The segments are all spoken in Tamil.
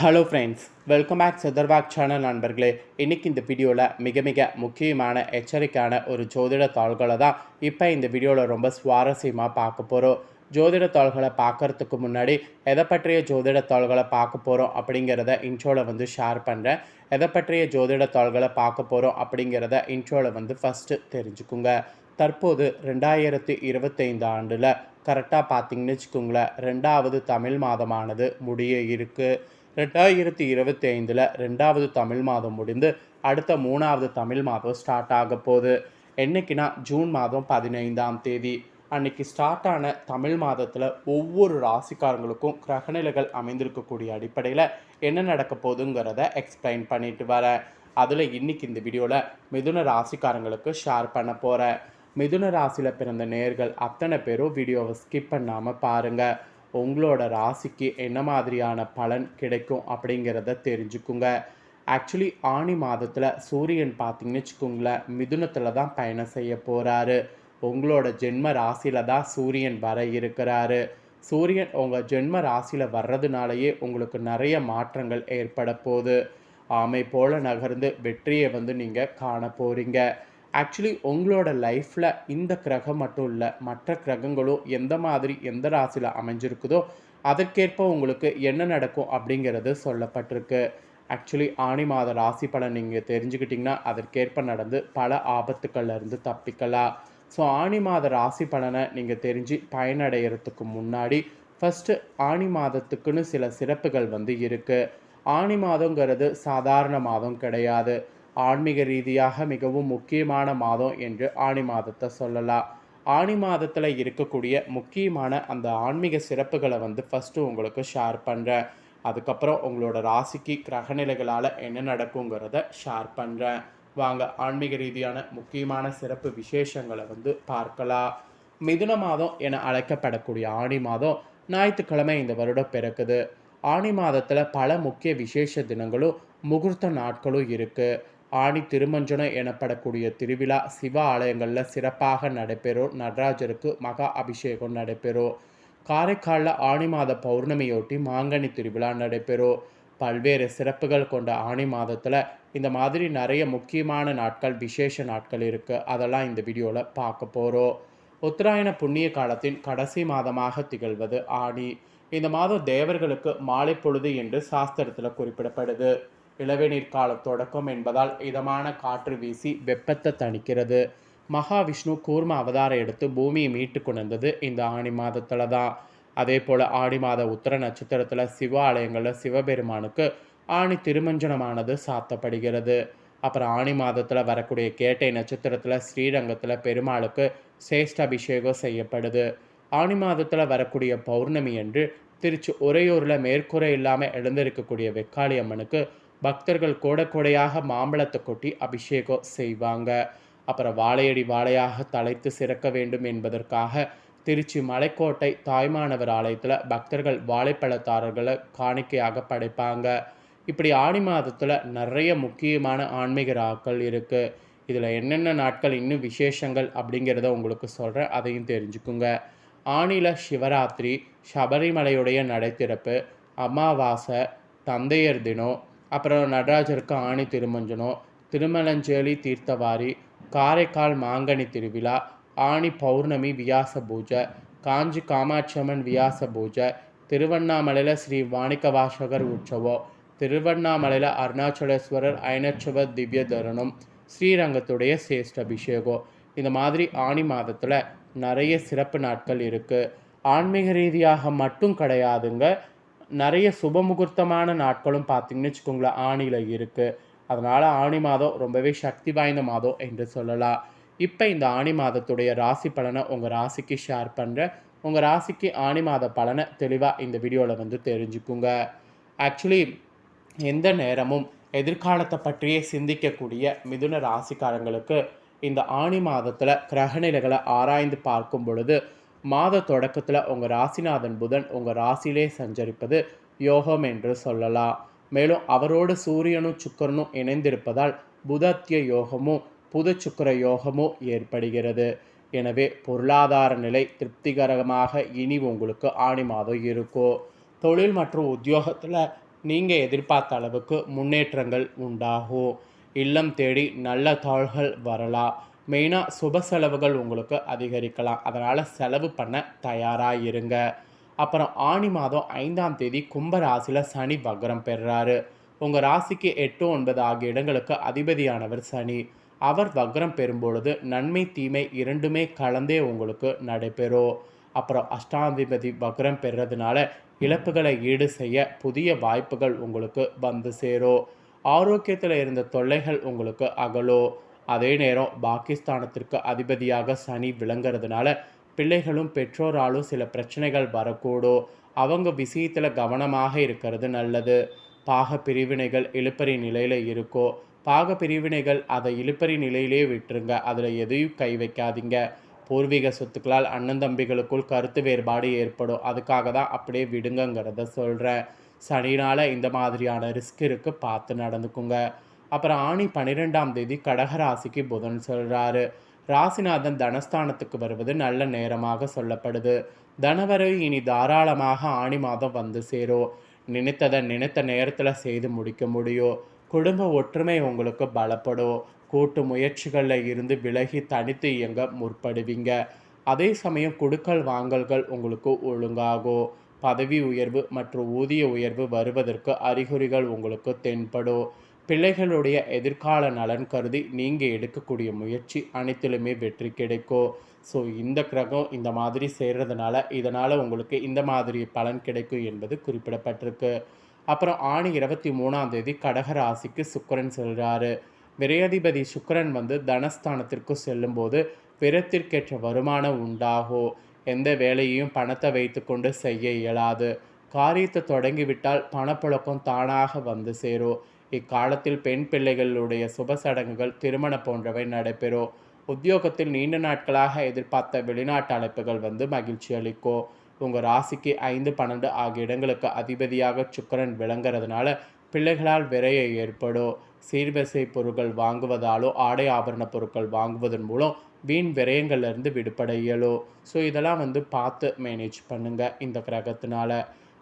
ஹலோ ஃப்ரெண்ட்ஸ் வெல்கம் பேக் சதர்வாக் சேனல் நண்பர்களே. இன்றைக்கி இந்த வீடியோவில் மிக மிக முக்கியமான எச்சரிக்கையான ஒரு ஜோதிட தாள்களை தான் இப்போ இந்த வீடியோவில் ரொம்ப சுவாரஸ்யமாக பார்க்க போகிறோம் ஜோதிட தாள்களை பார்க்கறதுக்கு முன்னாடி எதை பற்றிய ஜோதிட தாள்களை பார்க்க போகிறோம் அப்படிங்கிறத இன்ட்ரோவில் வந்து ஷேர் பண்ணுறேன் எதை பற்றிய ஜோதிட தாள்களை பார்க்க போகிறோம் அப்படிங்கிறத இன்ட்ரோவில் வந்து ஃபஸ்ட்டு தெரிஞ்சுக்குங்க. தற்போது ரெண்டாயிரத்தி இருபத்தைந்து ஆண்டில் கரெக்டாக பார்த்தீங்கன்னு வச்சுக்கோங்களேன் ரெண்டாவது தமிழ் மாதமானது முடிய இருக்குது ரெண்டாயிரத்தி இருபத்தி ஐந்தில் ரெண்டாவது தமிழ் மாதம் முடிந்து அடுத்த மூணாவது தமிழ் மாதம் ஸ்டார்ட் ஆக போகுது. என்னைக்குன்னா ஜூன் மாதம் பதினைந்தாம் தேதி. அன்னைக்கு ஸ்டார்ட் ஆன தமிழ் மாதத்தில் ஒவ்வொரு ராசிக்காரங்களுக்கும் கிரகநிலைகள் அமைந்திருக்கக்கூடிய அடிப்படையில் என்ன நடக்க போகுதுங்கிறத எக்ஸ்பிளைன் பண்ணிட்டு வரேன். அதில் இன்னைக்கு இந்த வீடியோவில் மிதுன ராசிக்காரங்களுக்கு ஷேர் பண்ண போகிறேன் மிதுன ராசியில் பிறந்த நேர்கள் அத்தனை பேரும் வீடியோவை ஸ்கிப் பண்ணாமல் பாருங்கள் உங்களோட ராசிக்கு என்ன மாதிரியான பலன் கிடைக்கும் அப்படிங்கிறத தெரிஞ்சுக்குங்க. ஆக்சுவலி ஆணி மாதத்தில் சூரியன் பார்த்தீங்கன்னு வச்சுக்கோங்களேன் மிதுனத்தில் தான் பயணம் செய்ய போகிறாரு உங்களோட ஜென்ம ராசியில் தான் சூரியன் வர இருக்கிறாரு. சூரியன் உங்கள் ஜென்ம ராசியில் வர்றதுனாலயே உங்களுக்கு நிறைய மாற்றங்கள் ஏற்பட போகுது. ஆமை போல நகர்ந்து வெற்றியை வந்து நீங்கள் காண போகிறீங்க ஆக்சுவலி உங்களோட லைஃப்பில் இந்த கிரகம் மட்டும் இல்லை மற்ற கிரகங்களும் எந்த மாதிரி எந்த ராசியில் அமைஞ்சிருக்குதோ அதற்கேற்ப உங்களுக்கு என்ன நடக்கும் அப்படிங்கிறது சொல்லப்பட்டிருக்கு. ஆக்சுவலி ஆணி மாத ராசி பலன் நீங்கள் தெரிஞ்சுக்கிட்டிங்கன்னா அதற்கேற்ப நடந்து பல ஆபத்துக்கள்லேருந்து தப்பிக்கலாம். ஸோ ஆணி மாத ராசி பலனை நீங்கள் தெரிஞ்சு பயனடைகிறதுக்கு முன்னாடி ஃபஸ்ட்டு ஆணி மாதத்துக்குன்னு சில சிறப்புகள் வந்து இருக்குது ஆணி மாதங்கிறது சாதாரண மாதம் கிடையாது. ஆன்மீக ரீதியாக மிகவும் முக்கியமான மாதம் என்று ஆணி மாதத்தை சொல்லலாம் ஆணி மாதத்தில் இருக்கக்கூடிய முக்கியமான அந்த ஆன்மீக சிறப்புகளை வந்து ஃபஸ்ட்டு உங்களுக்கு ஷேர் பண்ணுறேன் அதுக்கப்புறம் உங்களோட ராசிக்கு கிரகநிலைகளால் என்ன நடக்குங்கிறத ஷேர் பண்ணுறேன் வாங்க ஆன்மீக ரீதியான முக்கியமான சிறப்பு விசேஷங்களை வந்து பார்க்கலாம் மிதுன மாதம் என அழைக்கப்படக்கூடிய ஆணி மாதம் ஞாயிற்றுக்கிழமை இந்த வருடம் பிறக்குது. ஆணி மாதத்தில் பல முக்கிய விசேஷ தினங்களும் முகூர்த்த நாட்களும் இருக்குது ஆணி திருமஞ்சனம் எனப்படக்கூடிய திருவிழா சிவ ஆலயங்களில் சிறப்பாக நடைபெறும். நடராஜருக்கு மகா அபிஷேகம் நடைபெறும். காரைக்காலில் ஆணி மாத பௌர்ணமியொட்டி மாங்கனி திருவிழா நடைபெறும். பல்வேறு சிறப்புகள் கொண்ட ஆணி மாதத்தில் இந்த மாதிரி நிறைய முக்கியமான நாட்கள் விசேஷ நாட்கள் இருக்குது அதெல்லாம் இந்த வீடியோவில் பார்க்க போகிறோம் உத்தராயண புண்ணிய காலத்தின் கடைசி மாதமாக திகழ்வது ஆணி இந்த மாதம் தேவர்களுக்கு மாலை பொழுது என்று சாஸ்திரத்தில் குறிப்பிடப்படுது. இளவேநீர் கால தொடக்கம் என்பதால் இதமான காற்று வீசி வெப்பத்தை தணிக்கிறது. மகாவிஷ்ணு கூர்ம அவதாரம் எடுத்து பூமியை மீட்டு கொண்டது இந்த ஆணி மாதத்தில் தான். அதே போல் ஆடி மாத உத்தர நட்சத்திரத்தில் சிவ ஆலயங்களில் சிவபெருமானுக்கு ஆணி திருமஞ்சனமானது சாத்தப்படுகிறது. அப்புறம் ஆணி மாதத்தில் வரக்கூடிய கேட்டை நட்சத்திரத்தில் ஸ்ரீரங்கத்தில் பெருமாளுக்கு சேஷ்ட அபிஷேகம் செய்யப்படுது. ஆணி மாதத்தில் வரக்கூடிய பௌர்ணமி என்று திருச்சி உறையூரில் மேற்கூரை இல்லாமல் எழுந்திருக்கக்கூடிய வெக்காளி அம்மனுக்கு பக்தர்கள் கோட கோடையாக மாம்பழத்தை கொட்டி அபிஷேகம் செய்வாங்க. அப்புறம் வாழையடி வாழையாக தலைத்து சிறக்க வேண்டும் என்பதற்காக திருச்சி மலைக்கோட்டை தாய்மானவர் ஆலயத்தில் பக்தர்கள் வாழைப்பழத்தாரர்களை காணிக்கையாக படைப்பாங்க. இப்படி ஆணி மாதத்தில் நிறைய முக்கியமான ஆன்மீக ராக்கள் இருக்குது இதில் என்னென்ன நாட்கள் இன்னும் விசேஷங்கள் அப்படிங்கிறத உங்களுக்கு சொல்கிறேன் அதையும் தெரிஞ்சுக்குங்க. ஆணில சிவராத்திரி சபரிமலையுடைய நடைத்திறப்பு அமாவாசை தந்தையர் தினம் அப்புறம் நடராஜருக்கு ஆணி திருமஞ்சனம் திருமலஞ்சேலி தீர்த்தவாரி காரைக்கால் மாங்கனி திருவிழா ஆணி பௌர்ணமி வியாச பூஜை காஞ்சி காமாட்சியம்மன் வியாச பூஜை திருவண்ணாமலையில் ஸ்ரீ வாணிக வாசகர் உற்சவம் திருவண்ணாமலையில் அருணாச்சலேஸ்வரர் ஐநட்சவ திவ்ய தருணம் ஸ்ரீரங்கத்துடைய சேஷ்ட அபிஷேகம் இந்த மாதிரி ஆணி மாதத்தில் நிறைய சிறப்பு நாட்கள் இருக்குது ஆன்மீக ரீதியாக மட்டும் கிடையாதுங்க நிறைய சுப முகூர்த்தமான நாட்களும் பார்த்திங்கன்னு வச்சுக்கோங்களேன் ஆணியில் இருக்குது அதனால் ஆணி மாதம் ரொம்பவே சக்தி வாய்ந்த மாதம் என்று சொல்லலாம். இப்போ இந்த ஆணி மாதத்துடைய ராசி பலனை உங்கள் ராசிக்கு ஷேர் பண்ணுறேன் உங்கள் ராசிக்கு ஆணி மாத பலனை தெளிவாக இந்த வீடியோவில் வந்து தெரிஞ்சுக்குங்க. ஆக்சுவலி எந்த நேரமும் எதிர்காலத்தை பற்றியே சிந்திக்கக்கூடிய மிதுன ராசிக்காரங்களுக்கு இந்த ஆணி மாதத்தில் கிரகநிலைகளை ஆராய்ந்து பார்க்கும் பொழுது மாத தொடக்கத்தில் உங்கள் ராசிநாதன் புதன் உங்கள் ராசியிலே சஞ்சரிப்பது யோகம் என்று சொல்லலாம். மேலும் அவரோடு சூரியனும் சுக்கரனும் இணைந்திருப்பதால் புதத்திய யோகமும் புது சுக்கர யோகமும் ஏற்படுகிறது. எனவே பொருளாதார நிலை திருப்திகரமாக இனி உங்களுக்கு ஆணி மாதம் இருக்கும். தொழில் மற்றும் உத்தியோகத்தில் நீங்கள் எதிர்பார்த்த அளவுக்கு முன்னேற்றங்கள் உண்டாகும். இல்லம் தேடி நல்ல தாள்கள் வரலாம். மெயினாக சுப செலவுகள் உங்களுக்கு அதிகரிக்கலாம். அதனால் செலவு பண்ண தயாராக இருங்க. அப்புறம் ஆணி மாதம் ஐந்தாம் தேதி கும்ப ராசியில் சனி வக்ரம் பெறுறாரு உங்கள் ராசிக்கு எட்டு ஒன்பது ஆகிய இடங்களுக்கு அதிபதியானவர் சனி. அவர் வக்ரம் பெறும்பொழுது நன்மை தீமை இரண்டுமே கலந்தே உங்களுக்கு நடைபெறும் அப்புறம் அஷ்டாதிபதி வக்ரம் பெறுறதுனால இழப்புகளை ஈடு செய்ய புதிய வாய்ப்புகள் உங்களுக்கு வந்து சேரும் ஆரோக்கியத்தில் இருந்த தொல்லைகள் உங்களுக்கு அகலும் அதே நேரம் பாகிஸ்தானத்திற்கு அதிபதியாக சனி விளங்குறதுனால பிள்ளைகளும் பெற்றோராலும் சில பிரச்சனைகள் வரக்கூடும் அவங்க விஷயத்தில் கவனமாக இருக்கிறது நல்லது. பாக பிரிவினைகள் இழுப்பறி நிலையில் இருக்கோ பாக பிரிவினைகள் அதை இழுப்பறி நிலையிலே விட்டுருங்க. அதில் எதையும் கை வைக்காதீங்க. பூர்வீக சொத்துக்களால் அண்ணன் தம்பிகளுக்குள் கருத்து வேறுபாடு ஏற்படும். அதுக்காக தான் அப்படியே விடுங்கங்கிறத சொல்கிறேன் சனினால் இந்த மாதிரியான ரிஸ்க் இருக்குது பார்த்து நடந்துக்குங்க. அப்புறம் ஆணி பன்னிரெண்டாம் தேதி கடகராசிக்கு புதன் சொல்கிறாரு ராசிநாதன் தனஸ்தானத்துக்கு வருவது நல்ல நேரமாக சொல்லப்படுது. தனவரை இனி தாராளமாக ஆணி மாதம் வந்து சேரும். நினைத்ததை நினைத்த நேரத்தில் செய்து முடிக்க முடியும். குடும்ப ஒற்றுமை உங்களுக்கு பலப்படும். கூட்டு முயற்சிகளில் இருந்து விலகி தனித்து இயங்க முற்படுவீங்க. அதே சமயம் குடுக்கல் வாங்கல்கள் உங்களுக்கு ஒழுங்காகும். பதவி உயர்வு மற்றும் ஊதிய உயர்வு வருவதற்கு அறிகுறிகள் உங்களுக்கு தென்படும். பிள்ளைகளுடைய எதிர்கால நலன் கருதி நீங்கள் எடுக்கக்கூடிய முயற்சி அனைத்திலுமே வெற்றி கிடைக்கும் ஸோ இந்த கிரகம் இந்த மாதிரி சேர்றதுனால இதனால் உங்களுக்கு இந்த மாதிரி பலன் கிடைக்கும் என்பது குறிப்பிடப்பட்டிருக்கு. அப்புறம் ஆணி இருபத்தி மூணாம் தேதி கடகராசிக்கு சுக்கரன் செல்கிறாரு விரையாதிபதி சுக்கரன் வந்து தனஸ்தானத்திற்கு செல்லும்போது விரத்திற்கேற்ற வருமானம் உண்டாகும் எந்த வேலையையும் பணத்தை வைத்துக்கொண்டு செய்ய இயலாது. காரியத்தை தொடங்கிவிட்டால் பணப்புழக்கம் தானாக வந்து சேரும் இக்காலத்தில் பெண் பிள்ளைகளுடைய சுப சடங்குகள் திருமணம் போன்றவை நடைபெறும் உத்தியோகத்தில் நீண்ட நாட்களாக எதிர்பார்த்த வெளிநாட்டு அழைப்புகள் வந்து மகிழ்ச்சி அளிக்கும் உங்கள் ராசிக்கு ஐந்து பன்னெண்டு ஆகிய இடங்களுக்கு அதிபதியாக சுக்கரன் விளங்குறதுனால பிள்ளைகளால் விரைய ஏற்படும் சீர்வரிசை பொருட்கள் வாங்குவதாலோ ஆடை ஆபரண பொருட்கள் வாங்குவதன் மூலம் வீண் விரயங்கள்லேருந்து விடுபட இயலும் ஸோ இதெல்லாம் வந்து பார்த்து மேனேஜ் பண்ணுங்கள் இந்த கிரகத்தினால.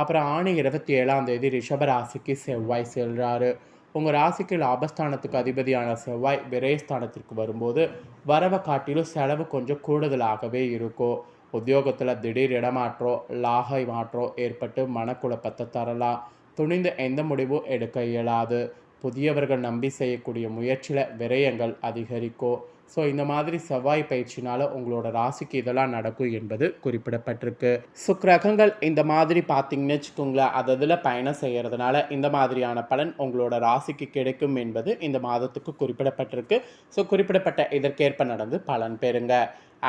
அப்புறம் ஆணி இருபத்தி ஏழாம் தேதி ரிஷப ராசிக்கு செவ்வாய் செல்கிறாரு உங்கள் ராசிக்கு லாபஸ்தானத்துக்கு அதிபதியான செவ்வாய் விரயஸ்தானத்திற்கு வரும்போது வரவை காட்டிலும் செலவு கொஞ்சம் கூடுதலாகவே இருக்கும். உத்தியோகத்தில் திடீர் இடமாற்றம் லாகை மாற்றம் ஏற்பட்டு மனக்குழப்பத்தை தரலாம். துணிந்து எந்த முடிவும் எடுக்க இயலாது. புதியவர்கள் நம்பி செய்யக்கூடிய முயற்சியில் விரயங்கள் அதிகரிக்கும். ஸோ இந்த மாதிரி செவ்வாய் பயிற்சினால உங்களோட ராசிக்கு இதெல்லாம் நடக்கும் என்பது குறிப்பிடப்பட்டிருக்கு. ஸோ கிரகங்கள் இந்த மாதிரி பார்த்தீங்கன்னு வச்சுக்கோங்களேன் அது அதில் பயணம் செய்கிறதுனால இந்த மாதிரியான பலன் உங்களோட ராசிக்கு கிடைக்கும் என்பது இந்த மாதத்துக்கு குறிப்பிடப்பட்டிருக்கு. ஸோ குறிப்பிடப்பட்ட இதற்கேற்ப நடந்து பலன் பெறுங்க.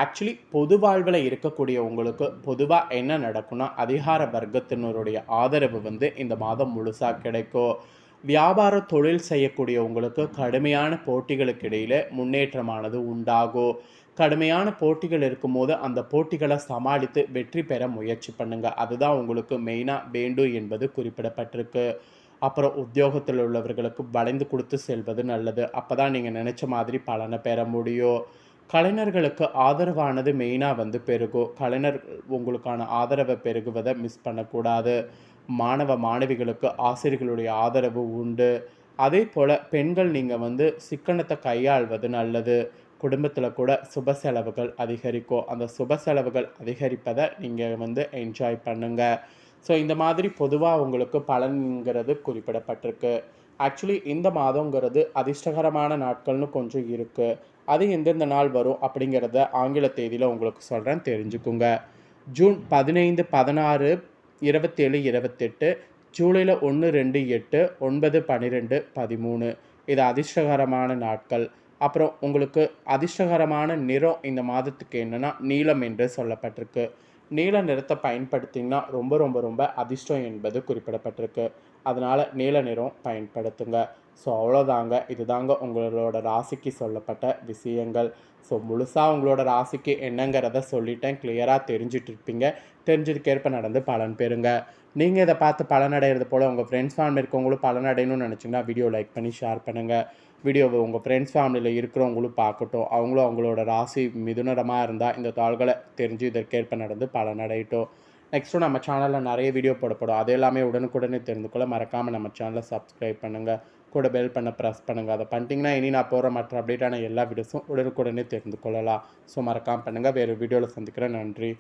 ஆக்சுவலி பொது வாழ்வில் இருக்கக்கூடிய உங்களுக்கு பொதுவாக என்ன நடக்கும்னா அதிகார வர்க்கத்தினருடைய ஆதரவு வந்து இந்த மாதம் முழுசாக கிடைக்கும். வியாபார தொழில் செய்யக்கூடிய உங்களுக்கு கடுமையான போட்டிகளுக்கு இடையில் முன்னேற்றமானது உண்டாகும் கடுமையான போட்டிகள் இருக்கும்போது அந்த போட்டிகளை சமாளித்து வெற்றி பெற முயற்சி பண்ணுங்கள் அதுதான் உங்களுக்கு மெயினாக வேண்டும் என்பது குறிப்பிடப்பட்டிருக்கு. அப்புறம் உத்தியோகத்தில் உள்ளவர்களுக்கு வளைந்து கொடுத்து செல்வது நல்லது. அப்போ தான் நீங்கள் நினச்ச மாதிரி பலனை பெற முடியும் கலைஞர்களுக்கு ஆதரவானது மெயினாக வந்து பெருகும் கலைஞர் உங்களுக்கான ஆதரவை பெருகுவதை மிஸ் பண்ணக்கூடாது. மாணவ மாணவிகளுக்கு ஆசிரியர்களுடைய ஆதரவு உண்டு. அதே போல் பெண்கள் நீங்கள் வந்து சிக்கனத்தை கையாள்வது நல்லது. குடும்பத்தில் கூட சுப செலவுகள் அதிகரிக்கும். அந்த சுப செலவுகள் அதிகரிப்பதை நீங்கள் வந்து என்ஜாய் பண்ணுங்கள் ஸோ இந்த மாதிரி பொதுவாக உங்களுக்கு பலன்கிறது குறிப்பிடப்பட்டிருக்கு. ஆக்சுவலி இந்த மாதங்கிறது அதிர்ஷ்டகரமான நாட்கள்னு கொஞ்சம் இருக்குது அது எந்தெந்த நாள் வரும் அப்படிங்கிறத ஆங்கில தேதியில் உங்களுக்கு சொல்கிறேன் தெரிஞ்சுக்குங்க. ஜூன் பதினைந்து பதினாறு இருபத்தேழு இருபத்தெட்டு ஜூலையில் ஒன்று ரெண்டு எட்டு ஒன்பது பன்னிரெண்டு பதிமூணு. இது அதிர்ஷ்டகரமான நாட்கள். அப்புறம் உங்களுக்கு அதிர்ஷ்டகரமான நிறம் இந்த மாதத்துக்கு என்னென்னா நீலம் என்று சொல்லப்பட்டிருக்கு. நீல நிறத்தை பயன்படுத்திங்கன்னா ரொம்ப ரொம்ப ரொம்ப அதிர்ஷ்டம் என்பது குறிப்பிடப்பட்டிருக்கு. அதனால் நீல நிறம் பயன்படுத்துங்க. ஸோ அவ்வளோதாங்க இதுதாங்க உங்களோட ராசிக்கு சொல்லப்பட்ட விஷயங்கள். ஸோ முழுசாக உங்களோட ராசிக்கு என்னங்கிறத சொல்லிட்டேன். கிளியராக தெரிஞ்சிட்டு இருப்பீங்க. தெரிஞ்சதுக்கேற்ப நடந்து பலன் பெறுங்க. நீங்கள் இதை பார்த்து பலனடைகிறது போல் உங்கள் ஃப்ரெண்ட்ஸ் ஃபேமிலி இருக்கவங்களும் பலனடையணும்னு நினச்சிங்கன்னா வீடியோ லைக் பண்ணி ஷேர் பண்ணுங்கள் வீடியோவை உங்கள் ஃப்ரெண்ட்ஸ் ஃபேமிலியில் இருக்கிறவங்களும் பார்க்கட்டும். அவங்களும் அவங்களோட ராசி மிதுனரமாக இருந்தால் இந்த தாள்களை தெரிஞ்சு இதற்கேற்ப நடந்து பலனடையட்டும் நெக்ஸ்ட்டு நம்ம சேனலில் நிறைய வீடியோ போடப்படும். அது எல்லாமே உடனுக்குடனே தெரிந்து கொள்ள மறக்காமல் நம்ம சேனலை சப்ஸ்கிரைப் பண்ணுங்கள் கூட பெல் பண்ண ப்ரெஸ் பண்ணுங்கள் அதை பண்ணிட்டீங்கன்னா இனி நான் போகிற மற்ற அப்டேட்டான எல்லா வீடியோஸும் உடனுக்குடனே தெரிந்து கொள்ளலாம். ஸோ மறக்காமல் பண்ணுங்கள் வேறு வீடியோவில் சந்திக்கிறேன். நன்றி.